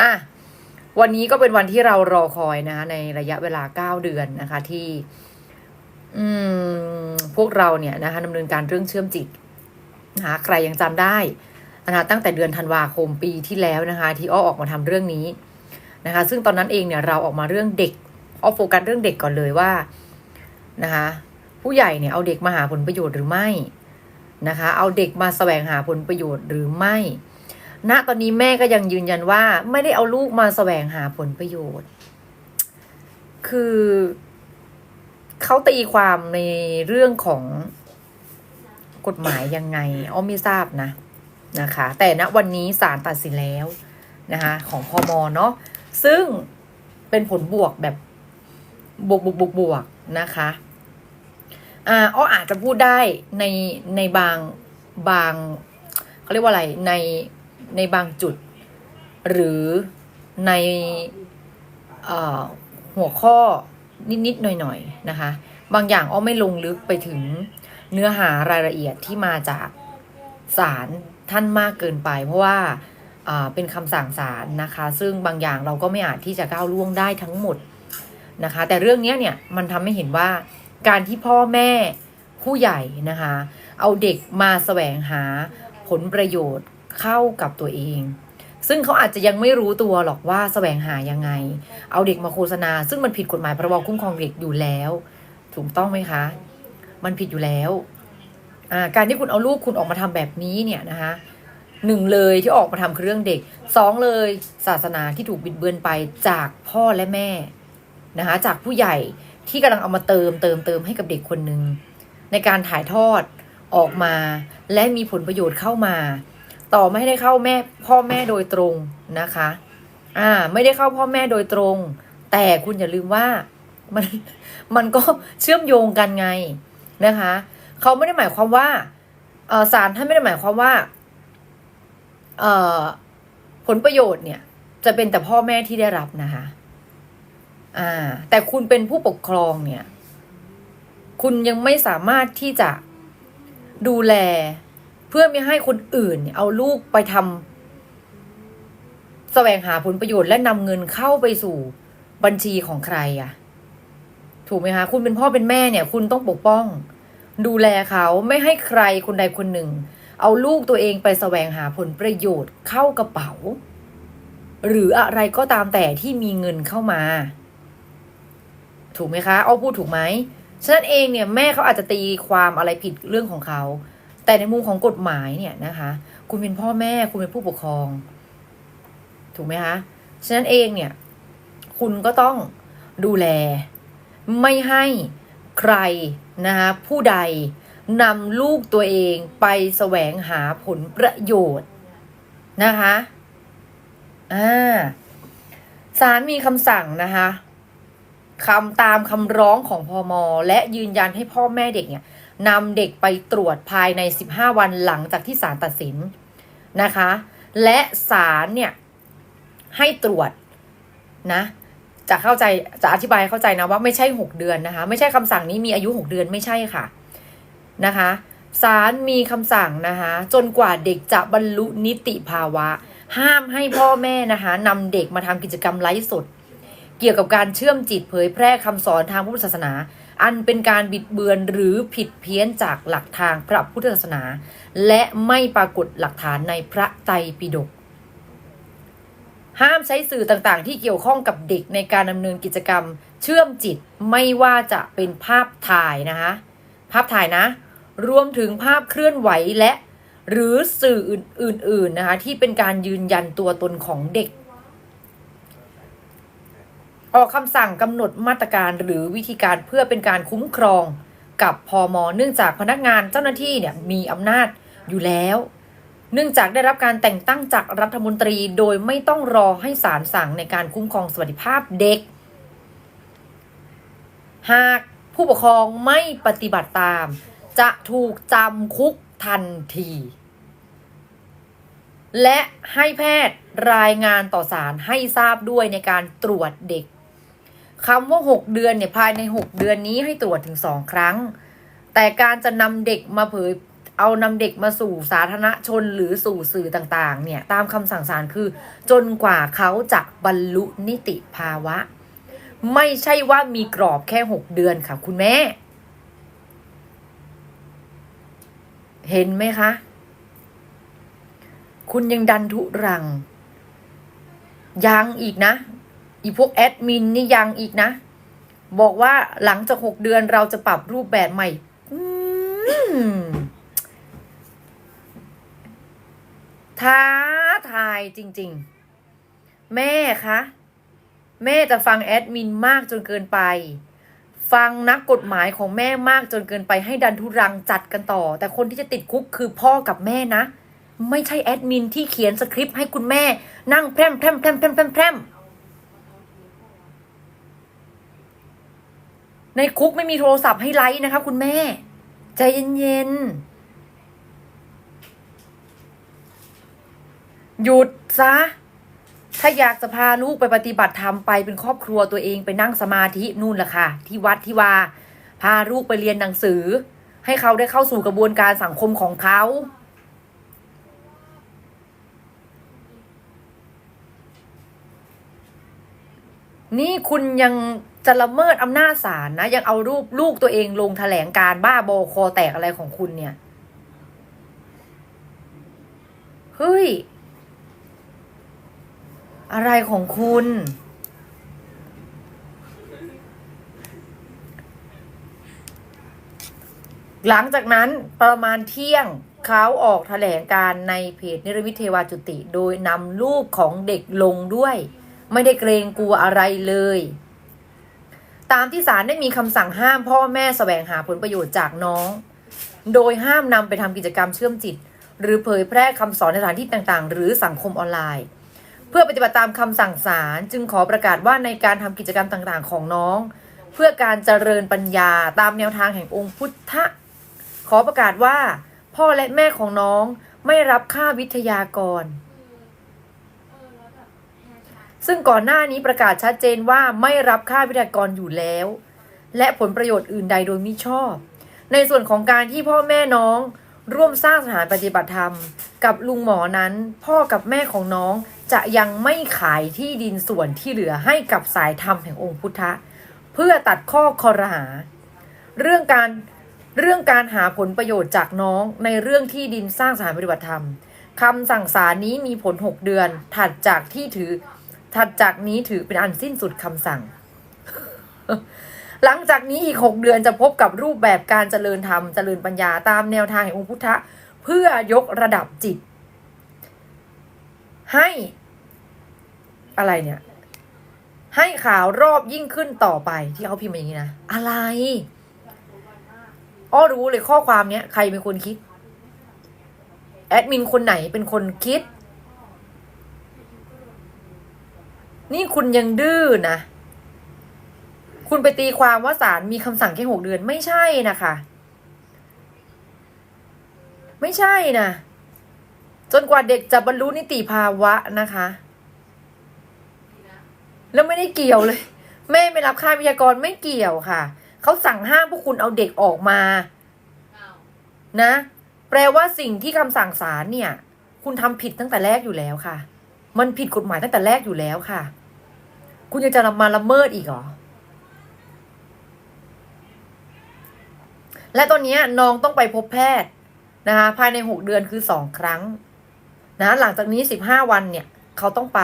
อะวันนี้ก็เป็นวันที่เรารอคอยนะคะในระยะเวลาเก้าเดือนนะคะที่ อืมพวกเราเนี่ยนะคะดำเนินการเรื่องเชื่อมจิตนะคะใครยังจำได้นะคะตั้งแต่เดือนธันวาคมปีที่แล้วนะคะที่อ้อออกมาทำเรื่องนี้นะคะ ซึ่งตอนนั้นเองเนี่ยเราออกมาเรื่องเด็กอ้อโฟกัสเรื่องเด็กก่อนเลยว่านะคะผู้ใหญ่เนี่ยเอาเด็กมาหาผลประโยชน์หรือไม่นะคะ เอาเด็กมาแสวงหาผลประโยชน์หรือไม่ ณตอนนี้แม่ก็ยังยืนยันว่า ไม่ได้เอาลูกมาแสวงหาผลประโยชน์ คือเขาตีความในเรื่องของกฎหมายยังไงอ้อมไม่ทราบนะนะคะ แต่ณวันนี้ศาลตัดสินแล้วนะคะของพอมเนาะซึ่งเป็นผลบวกแบบบวกบวกบวกบวกนะคะอ่าอ้ออาจจะพูดได้ในในบางบางเขาเรียกว่าอะไรใน ในบางจุด หรือในอหัวข้อนิดๆหน่อยๆนะคะ บางอย่างอ้อไม่ลงลึกไปถึงเนื้อหารายละเอียดที่มาจากศาลท่านมากเกินไป เพราะว่าเป็นคำสั่งศาลนะคะ ซึ่งบางอย่างเราก็ไม่อาจที่จะก้าวล่วงได้ทั้งหมดนะคะ แต่เรื่องนี้เนี่ยมันทำให้เห็นว่าการที่พ่อแม่ผู้ใหญ่นะคะ เอาเด็กมาแสวงหาผลประโยชน์ เข้ากับตัวเอง ซึ่งเขาอาจจะยังไม่รู้ตัวหรอกว่าแสวงหายังไง เอาเด็กมาโฆษณา ซึ่งมันผิดกฎหมายพรบคุ้มครองเด็กอยู่แล้ว ถูกต้องไหมคะ มันผิดอยู่แล้วการที่คุณเอาลูกคุณออกมาทำแบบนี้เนี่ยนะคะหนึ่งเลยที่ออกมาทำคือเรื่องเด็กสองเลยศาสนาที่ถูกบิดเบือนไปจากพ่อและแม่นะคะจากผู้ใหญ่ที่กำลังเอามาเติมเติมเติมให้กับเด็กคนหนึ่งในการถ่ายทอดออกมา และมีผลประโยชน์เข้ามา ต่อไม่ได้เข้าแม่พ่อแม่โดยตรงนะคะ อ่า ไม่ได้เข้าพ่อแม่โดยตรง แต่คุณอย่าลืมว่ามันมันก็เชื่อมโยงกันไงนะคะเขาไม่ได้หมายความว่าเออศาลท่านไม่ได้หมายความว่าเอ่อผลประโยชน์เนี่ย จะเป็นแต่พ่อแม่ที่ได้รับนะคะอ่า แต่คุณเป็นผู้ปกครองเนี่ย คุณยังไม่สามารถที่จะดูแล เพื่อไม่ให้คนอื่นเนี่ยเอาลูกไปทำแสวงหาผลประโยชน์และนำเงินเข้าไปสู่บัญชีของใครอะถูกไหมคะ คุณเป็นพ่อเป็นแม่เนี่ย คุณต้องปกป้อง ดูแลเขาไม่ให้ใครคนใดคนหนึ่ง เอาลูกตัวเองไปแสวงหาผลประโยชน์เข้ากระเป๋า หรืออะไรก็ตามแต่ที่มีเงินเข้ามา ถูกไหมคะ เอาพูดถูกไหมฉะนั้นเองเนี่ยแม่เขาอาจจะตีความอะไรผิดเรื่องของเขา แต่ในมุมของกฎหมายเนี่ยนะคะ คุณเป็นพ่อแม่คุณเป็นผู้ปกครอง ถูกไหมคะฉะนั้นเองเนี่ย คุณก็ต้องดูแล ไม่ให้ใครนะคะผู้ใดนำลูกตัวเองไปแสวงหาผลประโยชน์นะคะอ่าศาลมีคำสั่งนะคะ คำตามคำร้องของพอมและยืนยันให้พ่อแม่เด็กเนี่ยนำเด็กไปตรวจภายใน 15 วันหลังจากที่ศาลตัดสินนะคะ และศาลเนี่ยให้ตรวจนะจะเข้าใจจะอธิบายเข้าใจนะว่าไม่ใช่หกเดือนนะคะ ไม่ใช่คำสั่งนี้มีอายุหกเดือนไม่ใช่ค่ะนะคะศาลมีคำสั่งนะคะจนกว่าเด็กจะบรรลุนิติภาวะ ห้ามให้พ่อแม่นะคะนำเด็กมาทำกิจกรรมไลฟ์สด เกี่ยวกับการเชื่อมจิตเผยแพร่คำสอนทางพุทธศาสนา อันเป็นการบิดเบือนหรือผิดเพี้ยนจากหลักทางพระพุทธศาสนา และไม่ปรากฏหลักฐานในพระไตรปิฎกห้ามใช้สื่อต่างๆ ที่เกี่ยวข้องกับเด็กในการดำเนินกิจกรรม เชื่อมจิตไม่ว่าจะเป็นภาพถ่ายนะคะภาพถ่ายนะ รวมถึงภาพเคลื่อนไหวและ หรือสื่ออื่นๆนะคะที่เป็นการยืนยันตัวตนของเด็ก ออกคำสั่งกำหนดมาตรการหรือวิธีการเพื่อเป็นการคุ้มครองกับพอมเนื่องจากพนักงานเจ้าหน้าที่เนี่ยมีอำนาจอยู่แล้ว เนื่องจากได้รับการแต่งตั้งจากรัฐมนตรีโดยไม่ต้องรอให้ศาลสั่งในการคุ้มครองสวัสดิภาพเด็ก หากผู้ปกครองไม่ปฏิบัติตาม จะถูกจำคุกทันที และให้แพทย์รายงานต่อศาลให้ทราบด้วยในการตรวจเด็ก คำว่า 6 เดือนเนี่ยภายใน 6 เดือนนี้ให้ตรวจถึง 2 ครั้ง แต่การจะนำเด็กมาเผยเอานำเด็กมาสู่สาธารณชนหรือสู่สื่อต่างๆ เนี่ย ตามคำสั่งศาลคือ จนกว่าเขาจะบรรลุนิติภาวะ ไม่ใช่ว่ามีกรอบแค่หกเดือนค่ะ คุณแม่ เห็นไหมคะ คุณยังดันทุรัง ยังอีกนะ อีพวกแอดมินนี่ยังอีกนะ บอกว่าหลังจากหกเดือนเราจะปรับรูปแบบใหม่ท้าทายจริง ๆ แม่คะแม่จะฟังแอดมินมากจนเกินไป ฟังนักกฎหมายของแม่มากจนเกินไปให้ดันทุรังจัดกันต่อ แต่คนที่จะติดคุกคือพ่อกับแม่นะ ไม่ใช่แอดมินที่เขียนสคริปต์ให้คุณแม่นั่งแพร่มแพร่มแพร่มแพร่มแพร่มแพร่ม ในคุกไม่มีโทรศัพท์ให้ไลค์นะคะคุณแม่ ใจเย็นๆ หยุดซะ ถ้าอยากจะพาลูกไปปฏิบัติธรรมไปเป็นครอบครัวตัวเองไปนั่งสมาธินู่นแหละค่ะ ที่วัดที่ว่า พาลูกไปเรียนหนังสือ ให้เขาได้เข้าสู่กระบวนการสังคมของเขานี่คุณยัง จะละเมิดอำนาจศาลนะ ยังเอารูปลูกตัวเองลงแถลงการบ้าบอคอแตกอะไรของคุณเนี่ย เฮ้ย อะไรของคุณ หลังจากนั้นประมาณเที่ยงเขาออกแถลงการในเพจนิรมิตเทวาจุติ โดยนำรูปของเด็กลงด้วย ไม่ได้เกรงกลัวอะไรเลย ตามที่ศาลได้มีคำสั่งห้ามพ่อแม่แสวงหาผลประโยชน์จากน้อง โดยห้ามนำไปทำกิจกรรมเชื่อมจิต หรือเผยแพร่คำสอนในสถานที่ต่างๆ หรือสังคมออนไลน์ เพื่อปฏิบัติตามคำสั่งศาลจึงขอประกาศว่าในการทำกิจกรรมต่างๆ ของน้อง เพื่อการเจริญปัญญาตามแนวทางแห่งองค์พุทธขอประกาศว่า พ่อและแม่ของน้องไม่รับค่าวิทยากร ซึ่งก่อนหน้านี้ประกาศชัดเจนว่าไม่รับค่าวิทยากรอยู่แล้ว และผลประโยชน์อื่นใดโดยมิชอบ ในส่วนของการที่พ่อแม่น้องร่วมสร้างสถานปฏิบัติธรรม กับลุงหมอนั้น พ่อกับแม่ของน้องจะยังไม่ขายที่ดินส่วนที่เหลือให้กับสายธรรมแห่งองค์พุทธะ เพื่อตัดข้อคอรหา เรื่องการเรื่องการหาผลประโยชน์จากน้องในเรื่องที่ดินสร้างสถานปฏิบัติธรรมคำสั่งศาลนี้มีผล 6 เดือนถัดจากที่ถือ ถัดจากนี้ถือเป็นอันสิ้นสุดคำสั่ง หลังจากนี้อีก6เดือนจะพบกับรูปแบบการเจริญธรรม เจริญปัญญาตามแนวทางแห่งองค์พุทธะ เพื่อยกระดับจิต ให้อะไรเนี่ย ให้ข่าวรอบยิ่งขึ้นต่อไปที่เขาพิมพ์มาอย่างนี้นะ อะไร อ้อรู้เลยข้อความเนี้ย ใครเป็นคนคิด แอดมินคนไหนเป็นคนคิด นี่คุณยังดื้อนะ คุณไปตีความว่าศาลมีคำสั่งแค่หกเดือนไม่ใช่นะคะ ไม่ใช่นะ จนกว่าเด็กจะบรรลุนิติภาวะนะคะ แล้วไม่ได้เกี่ยวเลย แม่ไม่รับค่าวิทยากรไม่เกี่ยวค่ะ เขาสั่งห้ามพวกคุณเอาเด็กออกมา นะ แปลว่าสิ่งที่คำสั่งศาลเนี่ย คุณทำผิดตั้งแต่แรกอยู่แล้วค่ะ มันผิดกฎหมายตั้งแต่แรกอยู่แล้วค่ะ คุณยังจะมาละเมิดอีกเหรอ และตอนนี้น้องต้องไปพบแพทย์นะคะภายในหกเดือนคือสองครั้งนะหลังจากนี้สิบห้าวันเนี่ย เขาต้องไป